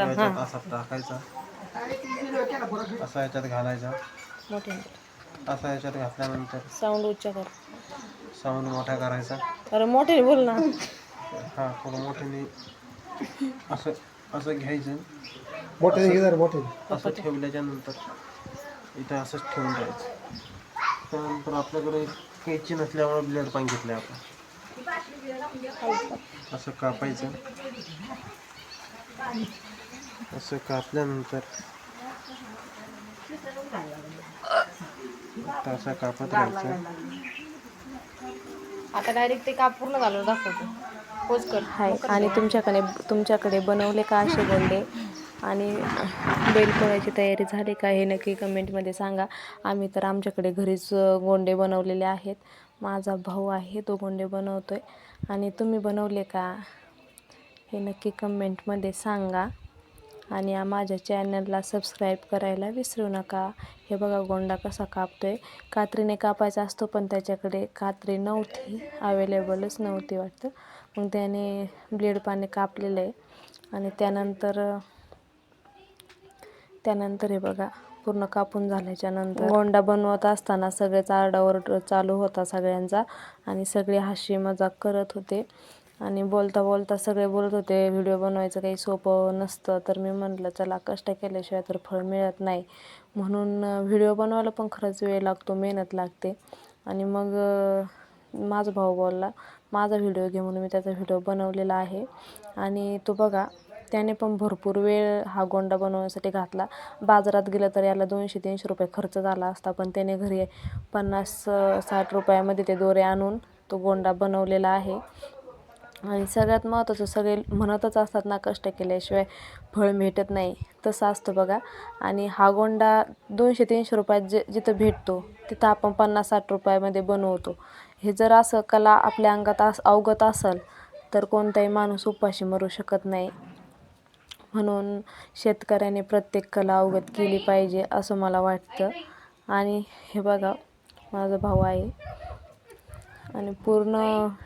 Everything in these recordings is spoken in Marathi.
याच्यात असा टाकायचा. असा याच्यात घालायचा. मोठे असा याच्यात घातल्यानंतर साऊंड उच्च कर. साऊंड मोठा करायचा. अरे मोठे बोल ना. हा थोडं मोठ्याने असं असं घ्यायचं. मोठे घे मोठे असं ठेवल्याच्या नंतर इथं असंच ठेवून द्यायचं त्यानंतर आपल्याकडे कैची नसल्यामुळे ब्लेड पण घेतलं आपण. असं कापायचं. असं कापल्यानंतर आता असं कापत राहायचं. आता डायरेक्ट ते काप पूर्ण घालून दाखवतो. पोच कर. हाय आणि तुमच्याकडे तुमच्याकडे बनवले का असे गोंडे आणि बैलपोळ्याची तयारी झाली का हे नक्की कमेंटमध्ये सांगा. आम्ही तर आमच्याकडे घरीच गोंडे बनवलेले आहेत. माझा भाऊ आहे तो गोंडे बनवतो आहे आणि तुम्ही बनवले का? हे नक्की कमेंटमध्ये सांगा. आणि या माझ्या चॅनलला सबस्क्राईब करायला विसरू नका. हे बघा गोंडा कसा कापतो आहे कात्रीने कापायचा असतो पण त्याच्याकडे कात्री नव्हती. अवेलेबलच नव्हती वाटतं. मग त्याने ब्लेड पाने कापलेलं. आहे आणि त्यानंतर त्यानंतर हे बघा पूर्ण कापून झाल्याच्यानंतर गोंडा बनवत असताना सगळेच आरडाओरड चालू होता सगळ्यांचा. आणि सगळे हाशी मजाक करत होते. आणि बोलता बोलता सगळे बोलत होते व्हिडिओ बनवायचं काही सोपं नसतं. तर मी म्हटलं चला कष्ट केल्याशिवाय तर फळ मिळत नाही. म्हणून व्हिडिओ बनवायला पण खरंच वेळ लागतो मेहनत लागते. आणि मग माझा भाऊ बोलला माझा व्हिडिओ घे म्हणून मी त्याचा व्हिडिओ बनवलेला आहे. आणि तो बघा त्याने पण भरपूर वेळ हा गोंडा बनवण्यासाठी घातला. बाजारात गेलं तर याला दोनशे तीनशे रुपये खर्च झाला असता पण त्याने घरी पन्नास साठ रुपयामध्ये ते दोरे आणून तो गोंडा बनवलेला आहे. आणि सगळ्यात महत्त्वाचं सगळे म्हणतच असतात ना कष्ट केल्याशिवाय फळ भेटत नाही तसं असतं बघा. आणि हा गोंडा दोनशे तीनशे रुपयात जे जिथं भेटतो तिथं आपण पन्नास साठ रुपयामध्ये बनवतो. हे जर असं कला आपल्या अंगात अस अवगत असेल तर कोणताही माणूस उपाशी मरू शकत नाही. म्हणून शेतकऱ्याने प्रत्येक कला अवगत केली पाहिजे असं मला वाटतं. आणि हे बघा माझा भाऊ आहे. आणि पूर्ण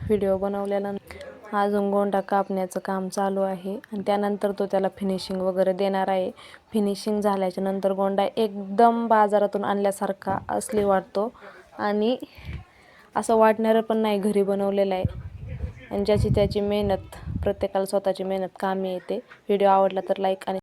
व्हिडिओ बनवल्यानंतर अजून गोंडा कापण्याचं काम चालू आहे आणि त्यानंतर तो त्याला फिनिशिंग वगैरे देणार आहे. फिनिशिंग झाल्याच्यानंतर गोंडा एकदम बाजारातून आणल्यासारखा असली वाटतो. आणि असं वाटणारं पण नाही घरी बनवलेलं आहे. आणि ज्याची त्याची मेहनत प्रत्येकाला स्वतःची मेहनत कामी येते. व्हिडिओ आवडला तर लाईक आणि